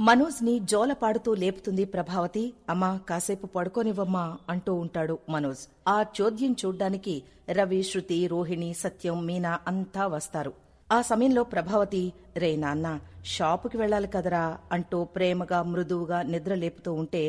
మనోజ్ని జోలపాడుతూ లేపుతుంది ప్రభావతి. అమ్మా కాసేపు పడుకోనివ్వమ్మా అంటూ ఉంటాడు మనోజ్. ఆ చోద్యం చూడ్డానికి రవి శృతి రోహిణి సత్యం మీనా అంతా వస్తారు. ఆ సమయంలో ప్రభావతి రే నాన్న షాపుకి వెళ్ళాలి కదరా అంటూ ప్రేమగా మృదువుగా నిద్రలేపుతూ ఉంటే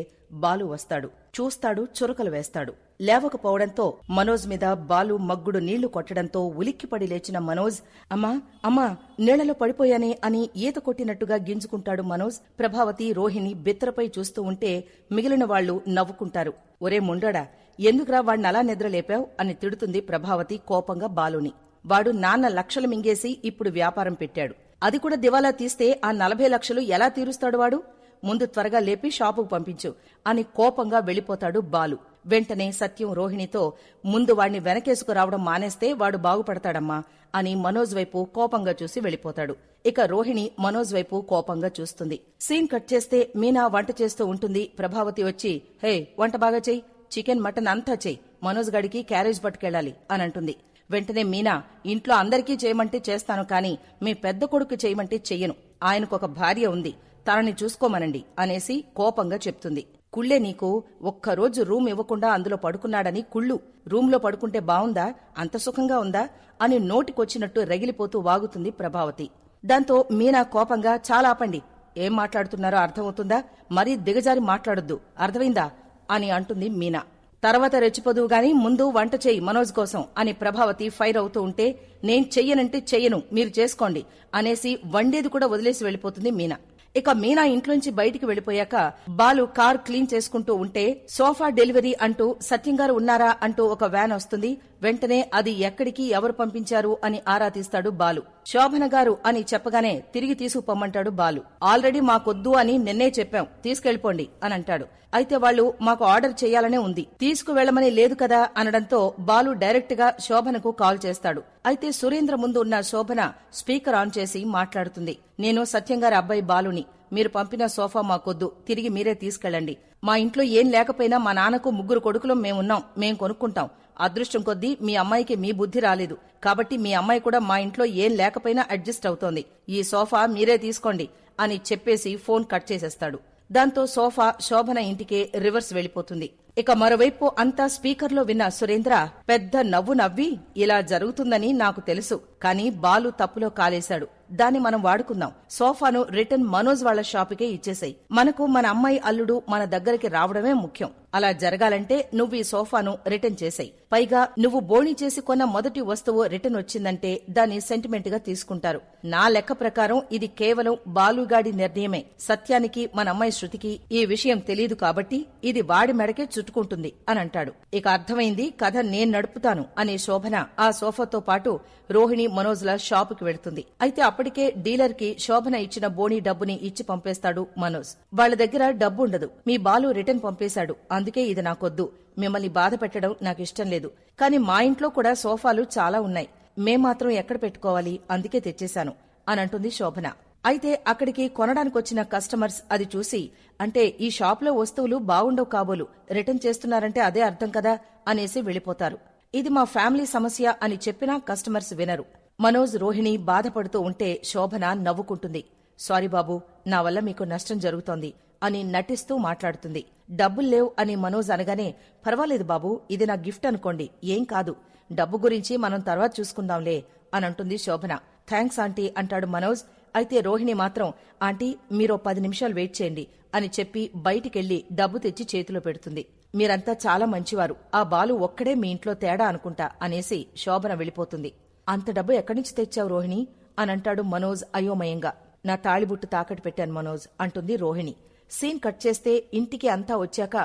బాలు వస్తాడు. చూస్తాడు చురకలు వేస్తాడు. లేవకపోవడంతో మనోజ్ మీద బాలు మగ్గుడు నీళ్ళు కొట్టడంతో ఉలిక్కిపడి లేచిన మనోజ్ అమ్మా అమ్మా నీళ్ళలో పడిపోయానే అని ఈత కొట్టినట్టుగా గింజుకుంటాడు మనోజ్. ప్రభావతి రోహిణి బిత్తరపై చూస్తూ ఉంటే మిగిలిన వాళ్ళు నవ్వుకుంటారు. ఒరే ముండడా ఎందుకురా వాణ్ణలా నిద్రలేపావు అని తిడుతుంది ప్రభావతి కోపంగా బాలుని. వాడు నాన్న లక్షలు మింగేసి ఇప్పుడు వ్యాపారం పెట్టాడు. అది కూడా దివాలా తీస్తే ఆ నలభై లక్షలు ఎలా తీరుస్తాడు వాడు? ముందు త్వరగా లేపి షాపుకు పంపించు. అని కోపంగా వెళ్ళిపోతాడు బాలు. వెంటనే సత్యం రోహిణితో ముందు వాణ్ణి వెనకేసుకురావడం మానేస్తే వాడు బాగుపడతాడమ్మా అని మనోజ్ వైపు కోపంగా చూసి వెళ్ళిపోతాడు. ఇక రోహిణి మనోజ్ వైపు కోపంగా చూస్తుంది. సీన్ కట్ చేస్తే మీనా వంట చేస్తూ ఉంటుంది. ప్రభావతి వచ్చి హే వంట బాగా చెయ్యి చికెన్ మటన్ అంతా చెయ్యి మనోజ్ గడికి క్యారేజ్ పట్టుకెళ్ళాలి అని అంటుంది. వెంటనే మీనా ఇంట్లో అందరికీ చేయమంటే చేస్తాను కాని మీ పెద్ద కొడుకు చేయమంటే చెయ్యను. ఆయనకొక భార్య ఉంది. తనని చూసుకోమనండి అనేసి కోపంగా చెప్తుంది. కుళ్ళే నీకు ఒక్కరోజు రూమ్ ఇవ్వకుండా అందులో పడుకున్నాడని కుళ్ళు. రూంలో పడుకుంటే బావుందా? అంత సుఖంగా ఉందా? అని నోటికొచ్చినట్టు రగిలిపోతూ వాగుతుంది ప్రభావతి. దాంతో మీనా కోపంగా చాలా ఆపండి. ఏం మాట్లాడుతున్నారో అర్థమవుతుందా? మరీ దిగజారి మాట్లాడొద్దు. అర్థమైందా? అని అంటుంది మీనా. తర్వాత రెచ్చిపోదువు గాని ముందు వంట చేయి మనోజ్ కోసం అని ప్రభావతి ఫైర్ అవుతూ ఉంటే నేను చెయ్యనంటే చెయ్యను మీరు చేసుకోండి అనేసి వండేది కూడా వదిలేసి వెళ్ళిపోతుంది మీనా. ఇక మీనా ఇంట్లోంచి బయటికి వెళ్ళిపోయాక బాలు కార్ క్లీన్ చేసుకుంటూ ఉంటే సోఫా డెలివరీ అంటూ సత్యంగారు ఉన్నారా అంటూ ఒక వ్యాన్ వస్తుంది. వెంటనే అది ఎక్కడికి ఎవరు పంపించారు అని ఆరా తీస్తాడు బాలు. శోభన గారు అని చెప్పగానే తిరిగి తీసుకుపోమ్మంటాడు బాలు. ఆల్రెడీ మాకొద్దు అని నిన్నే చెప్పాం తీసుకెళ్ళిపోండి అని అంటాడు అయితే వాళ్ళు మాకు ఆర్డర్ చేయాలనే ఉంది తీసుకువెళ్ళమని లేదు కదా అనడంతో బాలు డైరెక్ట్గా శోభనకు కాల్ చేస్తాడు. అయితే సురేంద్ర ముందు ఉన్న శోభన స్పీకర్ ఆన్ చేసి మాట్లాడుతుంది. నేను సత్యంగారి అబ్బాయి బాలుని మీరు పంపిన సోఫా మాకొద్దు. తిరిగి మీరే తీసుకెళ్ళండి. మా ఇంట్లో ఏం లేకపోయినా మా నాన్నకు ముగ్గురు కొడుకులు మేమున్నాం. మేం కొనుక్కుంటాం. అదృష్టం కొద్దీ మీ అమ్మాయికి మీ బుద్ధి రాలేదు. కాబట్టి మీ అమ్మాయి కూడా మా ఇంట్లో ఏం లేకపోయినా అడ్జస్ట్ అవుతోంది. ఈ సోఫా మీరే తీసుకోండి అని చెప్పేసి ఫోన్ కట్ చేసేస్తాడు. దాంతో సోఫా శోభన ఇంటికే రివర్స్ వెళ్ళిపోతుంది ఇక మరోవైపు అంతా స్పీకర్లో విన్న సురేంద్ర పెద్ద నవ్వు నవ్వి ఇలా జరుగుతుందని నాకు తెలుసు. కానీ బాలు తప్పులో కాలేశాడు. దాన్ని మనం వాడుకుందాం. సోఫాను రిటర్న్ మనోజ్ వాళ్ళ షాపుకే ఇచ్చేసాయి. మనకు మన అమ్మాయి అల్లుడు మన దగ్గరికి రావడమే ముఖ్యం. అలా జరగాలంటే నువ్వు ఈ సోఫాను రిటర్న్ చేసాయి. పైగా నువ్వు బోణి చేసి కొన్న మొదటి వస్తువు రిటర్న్ వచ్చిందంటే దాన్ని సెంటిమెంట్గా తీసుకుంటారు. నా లెక్క ప్రకారం ఇది కేవలం బాలుగాడి నిర్ణయమే. సత్యానికి మన అమ్మాయి శృతికి ఈ విషయం తెలియదు కాబట్టి ఇది వాడి మెడకే చుట్టుకుంటుంది అని అంటాడు ఇక అర్థమైంది కథ నేను నడుపుతాను అనే శోభన ఆ సోఫాతో పాటు రోహిణి మనోజ్ల షాపుకి వెళుతుంది. అయితే అప్పటికే డీలర్కి శోభన ఇచ్చిన బోణి డబ్బుని ఇచ్చి పంపేస్తాడు మనోజ్. వాళ్ళ దగ్గర డబ్బు ఉండదు మీ బాలు రిటర్న్ పంపేశాడు. అందుకే ఇది నాకొద్దు. మిమ్మల్ని బాధ పెట్టడం నాకు ఇష్టం లేదు. కాని మా ఇంట్లో కూడా సోఫాలు చాలా ఉన్నాయి. మేం మాత్రం ఎక్కడ పెట్టుకోవాలి? అందుకే తెచ్చేశాను. అనంటుంది శోభన. అయితే అక్కడికి కొనడానికొచ్చిన కస్టమర్స్ అది చూసి అంటే ఈ షాప్లో వస్తువులు బాగుండవు కాబోలు రిటర్న్ చేస్తున్నారంటే అదే అర్థం కదా? అనేసి వెళ్ళిపోతారు. ఇది మా ఫ్యామిలీ సమస్య అని చెప్పినా కస్టమర్స్ వినరు. మనోజ్ రోహిణి బాధపడుతూ ఉంటే శోభన నవ్వుకుంటుంది. సారీ బాబు నా వల్ల మీకు నష్టం జరుగుతోంది. అని నటిస్తూ మాట్లాడుతుంది. డబ్బులు లేవు అని మనోజ్ అనగానే పర్వాలేదు బాబు ఇది నా గిఫ్ట్ అనుకోండి. ఏం కాదు. డబ్బు గురించి మనం తర్వాత చూసుకుందాంలే అని అంటుంది శోభన. థ్యాంక్స్ ఆంటీ అంటాడు మనోజ్. అయితే రోహిణి మాత్రం ఆంటీ మీరో పది నిమిషాలు వెయిట్ చేయండి అని చెప్పి బయటికెళ్ళి డబ్బు తెచ్చి చేతిలో పెడుతుంది. మీరంతా చాలా మంచివారు. ఆ బాలు ఒక్కడే మీ ఇంట్లో తేడా అనుకుంటా అనేసి శోభన వెళ్ళిపోతుంది. అంత డబ్బు ఎక్కడి నుంచి తెచ్చావు రోహిణి? అని అంటాడు మనోజ్ అయోమయంగా. నా తాళిబుట్టు తాకట్టు పెట్టాను మనోజ్ అంటుంది రోహిణి. సీన్ కట్ చేస్తే ఇంటికి అంతా వచ్చాక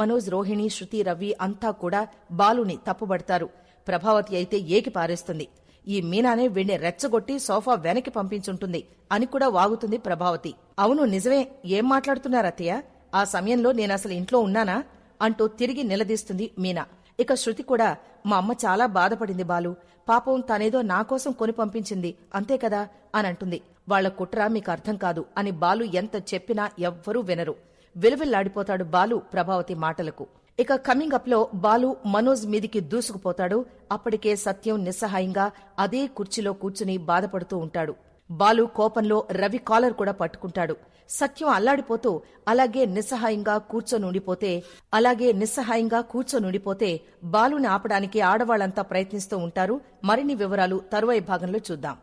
మనోజ్ రోహిణి శృతి రవి అంతా కూడా బాలుని తప్పుబడతారు. ప్రభావతి అయితే ఏకి పారేస్తుంది. ఈ మీనానే వీణ్ణి రెచ్చగొట్టి సోఫా వెనక్కి పంపించుంటుంది అని కూడా వాగుతుంది ప్రభావతి. అవును నిజమే. ఏం మాట్లాడుతున్నారత్తయ్య ఆ సమయంలో నేనసలు ఇంట్లో ఉన్నానా? అంటూ తిరిగి నిలదీస్తుంది మీనా. ఇక శృతి కూడా మా అమ్మ చాలా బాధపడింది బాలు. పాపం తనేదో నా కోసం కొని పంపించింది. అంతే కదా? అని అంటుంది. వాళ్ళ కుట్ర మీకు అర్థం కాదు అని బాలు ఎంత చెప్పినా ఎవ్వరూ వినరు. విలువిల్లాడిపోతాడు బాలు ప్రభావతి మాటలకు. ఇక కమింగ్ అప్లో బాలు మనోజ్ మీదికి దూసుకుపోతాడు. అప్పటికే సత్యం నిస్సహాయంగా అదే కుర్చీలో కూర్చుని బాధపడుతూ ఉంటాడు. బాలు కోపంలో రవి కాలర్ కూడా పట్టుకుంటాడు. సత్యం అల్లాడిపోతూ అలాగే నిస్సహాయంగా కూర్చొనుండిపోతే అలాగే నిస్సహాయంగా కూర్చొనుండిపోతే బాలుని ఆపడానికి ఆడవాళ్ళంతా ప్రయత్నిస్తూ ఉంటారు. మరిన్ని వివరాలు తరువాయి భాగంలో చూద్దాం.